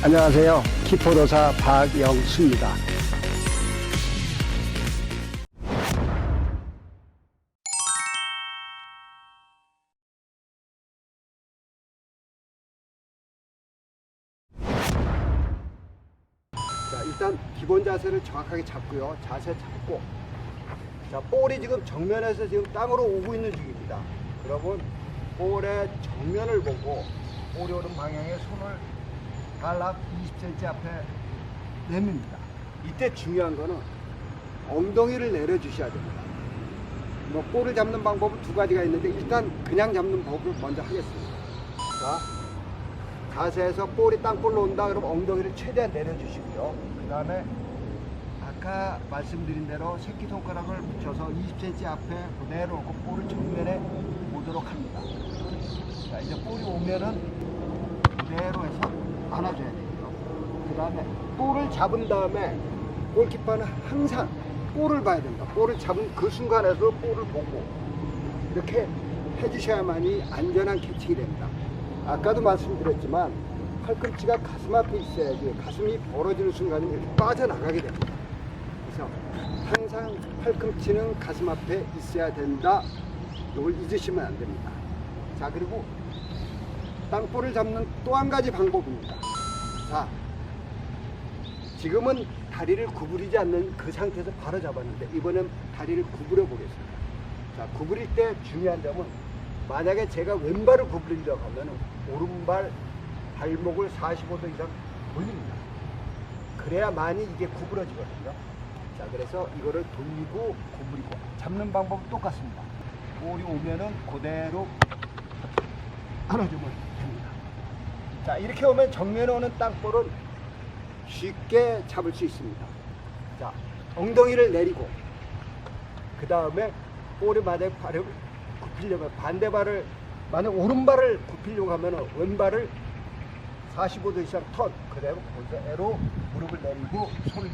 안녕하세요. 키포도사 박영수입니다. 자, 일단 기본 자세를 정확하게 잡고요. 자세 잡고. 자, 볼이 지금 정면에서 지금 땅으로 오고 있는 중입니다. 그러면 볼의 정면을 보고 볼이 오는 방향에 손을 발락 20cm 앞에 내밉니다. 이때 중요한 거는 엉덩이를 내려주셔야 됩니다. 뭐 볼을 잡는 방법은 두 가지가 있는데 일단 그냥 잡는 법을 먼저 하겠습니다. 자, 자세에서 볼이 땅볼로 온다 그러면 엉덩이를 최대한 내려주시고요. 그 다음에 아까 말씀드린 대로 새끼손가락을 붙여서 20cm 앞에 그대로 놓고 볼을 정면에 오도록 합니다. 자, 이제 볼이 오면은 그대로 해서 안아줘야 돼요. 그 다음에 볼을 잡은 다음에 골키퍼는 항상 볼을 봐야 된다. 볼을 잡은 그 순간에도 볼을 보고 이렇게 해주셔야만이 안전한 캐칭이 됩니다. 아까도 말씀드렸지만 팔꿈치가 가슴 앞에 있어야지 가슴이 벌어지는 순간에 이렇게 빠져나가게 됩니다. 그래서 항상 팔꿈치는 가슴 앞에 있어야 된다. 이걸 잊으시면 안 됩니다. 자 그리고 땅볼을 잡는 또 한 가지 방법입니다. 자, 지금은 다리를 구부리지 않는 그 상태에서 바로 잡았는데 이번엔 다리를 구부려 보겠습니다. 자, 구부릴 때 중요한 점은 만약에 제가 왼발을 구부리려고 하면 오른발 발목을 45도 이상 돌립니다. 그래야만이 이게 구부러지거든요. 자, 그래서 이거를 돌리고 구부리고 잡는 방법은 똑같습니다. 볼이 오면은 그대로 안아주면. 자, 이렇게 오면 정면에 오는 땅볼은 쉽게 잡을 수 있습니다. 자, 엉덩이를 내리고, 그 다음에 만약 발을 굽히려면 반대 발을, 만약 오른발을 굽히려고 하면 왼발을 45도 이상 턴, 그대로 그대로 무릎을 내리고, 손을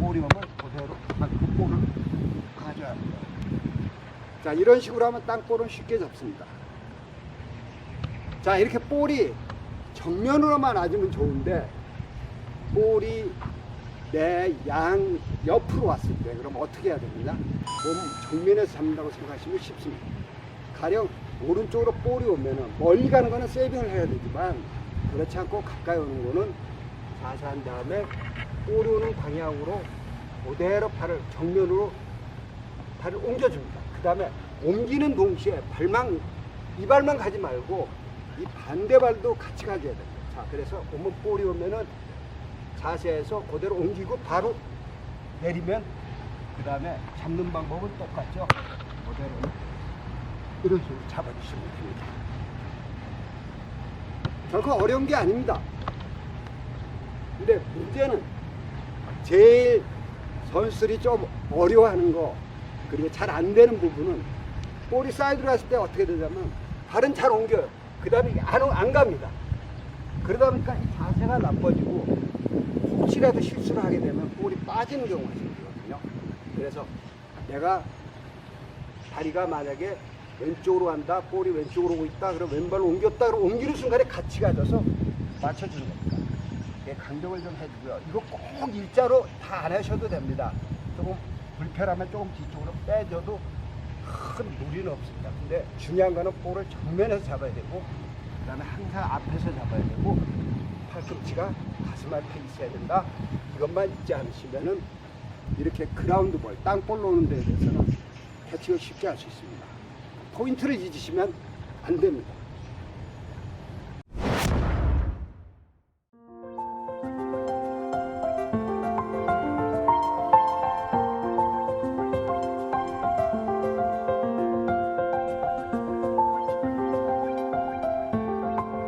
볼이 오면 그대로 그 볼을 가져야 합니다. 자, 이런 식으로 하면 땅볼은 쉽게 잡습니다. 자 이렇게 볼이 정면으로만 맞으면 좋은데 볼이 내 양 옆으로 왔을 때 그럼 어떻게 해야 됩니까? 몸 정면에서 잡는다고 생각하시면 쉽습니다. 가령 오른쪽으로 볼이 오면은 멀리 가는 거는 세이빙을 해야 되지만 그렇지 않고 가까이 오는 거는 자세한 다음에 볼이 오는 방향으로 그대로 팔을 정면으로 발을 옮겨줍니다. 그 다음에 옮기는 동시에 발만 이 발만 가지 말고 이 반대 발도 같이 가져야 됩니다. 자, 그래서 오면 볼이 오면은 자세에서 그대로 옮기고 바로 내리면 그 다음에 잡는 방법은 똑같죠. 그대로 이런 식으로 잡아주시면 됩니다. 결코 어려운 게 아닙니다. 근데 문제는 제일 선수들이 좀 어려워하는 거 그리고 잘 안 되는 부분은 볼이 사이드로 갔을 때 어떻게 되냐면 발은 잘 옮겨요. 그 다음에 안, 안 갑니다. 그러다 보니까 이 자세가 나빠지고 혹시라도 실수를 하게 되면 볼이 빠지는 경우가 생기거든요. 그래서 내가 다리가 만약에 왼쪽으로 간다, 볼이 왼쪽으로 오고 있다, 그럼 왼발로 옮겼다, 그럼 옮기는 순간에 같이 가져서 맞춰주는 겁니다. 예, 강정을 좀 해주고요. 이거 꼭 일자로 다 안 하셔도 됩니다. 조금 불편하면 조금 뒤쪽으로 빼줘도 큰 무리는 없습니다. 근데 중요한 거는 볼을 정면에서 잡아야 되고, 그 다음에 항상 앞에서 잡아야 되고, 팔꿈치가 가슴 앞에 있어야 된다. 이것만 잊지 않으시면은 이렇게 그라운드 볼, 땅볼 노는 데에 대해서는 캐치가 쉽게 할 수 있습니다. 포인트를 잊으시면 안 됩니다.